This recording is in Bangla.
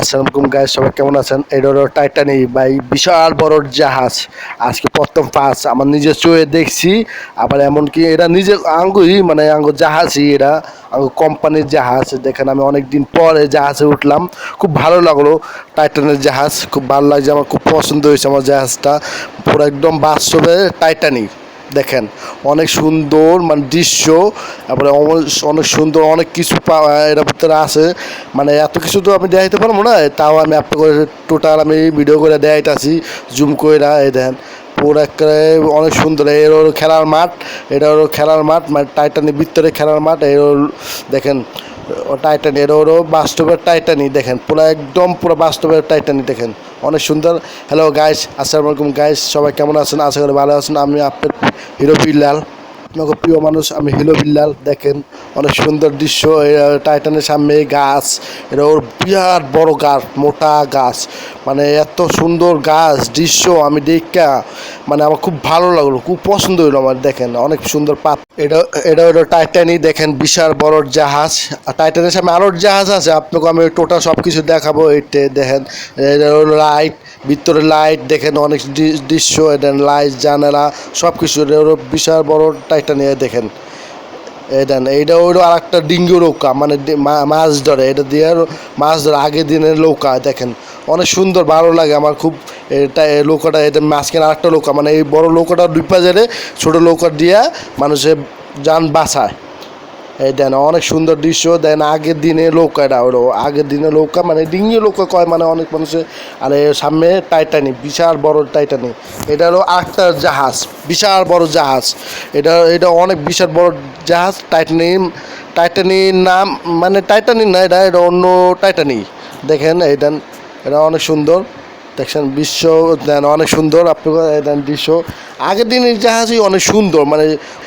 আসসালামু আলাইকুম সবাই কেমন আছেন? এটা হলো টাইটানিক ভাই বিশাল বড় জাহাজ। আজকে প্রথম ফার্স্ট আমার নিজের চোখে দেখছি, আবার এমনকি এটা নিজের আঙ্গুই মানে আঙ্গু জাহাজই এটা আঙ্গু কোম্পানির জাহাজ। দেখেন আমি অনেক দিন পরে জাহাজে উঠলাম, খুব ভালো লাগল টাইটানের জাহাজ, খুব ভালো লাগছে, আমার খুব পছন্দ হয়েছে আমার জাহাজটা। পুরো একদম বাস্তবে টাইটানিক দেখেন, অনেক সুন্দর মানে দৃশ্য, তারপরে অনেক সুন্দর অনেক কিছু এটার ভিতরে আছে। মানে এত কিছু তো আমি দেখাইতে পারব না, তাও আমি আপনাকে টোটাল আমি ভিডিও করে দেখাইতেছি জুম করে এই দেখেন। পুরো একেবারে অনেক সুন্দর, এর খেলার মাঠ এটা হলো খেলার মাঠ মানে টাইটানিক ভিতরে খেলার মাঠ, এর দেখেন টাইটানি এটা হলো বাস্তবের টাইটানি দেখেন। পুরো একদম পুরো বাস্তবের টাইটানি দেখেন। অনেক সুন্দর। হ্যালো গাইস আসসালামু আলাইকুম গাইস সবাই কেমন আছেন? আশা করি ভালো আছেন। আমি আপনার হিরো বিল্লাল। আপনাকে প্রিয় মানুষ, আমি হিরো বিল্লাল। দেখেন, অনেক সুন্দর দৃশ্য। টাইটানের সামনে গাছ, এটা ওর বিরাট বড় গাছ, মোটা গাছ। মানে এত সুন্দর গাছ, দৃশ্য, আমি দেখা মানে আমার খুব ভালো লাগল, খুব পছন্দ হলো আমার, দেখেন, অনেক সুন্দর পাত। এটা এটা হলো টাইটানি, দেখেন, বিশাল বড় জাহাজ। আর টাইটানের সামনে আরও জাহাজ আছে, আপনাকে আমি টোটাল সব কিছু দেখাবো এইটে দেখেন, এটা হলো লাইট, ভিতরে লাইট, দেখেন, অনেক দৃশ্য, এটা লাইট, জানালা সব কিছু এটা হলো বিশাল বড় নিয়ে দেখেন। এটা দেন, এইটা ওইটা আর একটা ডিঙ্গি নৌকা মানে মাছ ধরে, এটা দিয়ে মাছ ধরে আগের দিনের নৌকা, দেখেন। অনেক সুন্দর, ভালো লাগে আমার খুব। এটা নৌকাটা, এটা মাঝখানে আরেকটা লৌকা মানে এই বড় লৌকাটা দুই পাজারে ছোটো লৌকা দিয়ে মানুষের যান বাঁচায়। এই দেন, অনেক সুন্দর দৃশ্য। দেন, আগের দিনে এটা হলো, আগের দিনে নৌকা মানে ডিঙ্গি নৌকা কয় মানে অনেক মানুষের, আর সামনে টাইটানিক বিশাল বড় টাইটানিক এটা হলো আরেকটা জাহাজ, বিশাল বড় জাহাজ। এটা এটা অনেক বিশাল বড় জাহাজ টাইটানিক টাইটানির নাম মানে টাইটানিক না, এটা এটা অন্য টাইটানিক দেখেন দেন, এটা অনেক সুন্দর। দেখছেন বিশ্ব, দেন, অনেক সুন্দর, আপনার দৃশ্য। আগের দিনের জাহাজই অনেক সুন্দর মানে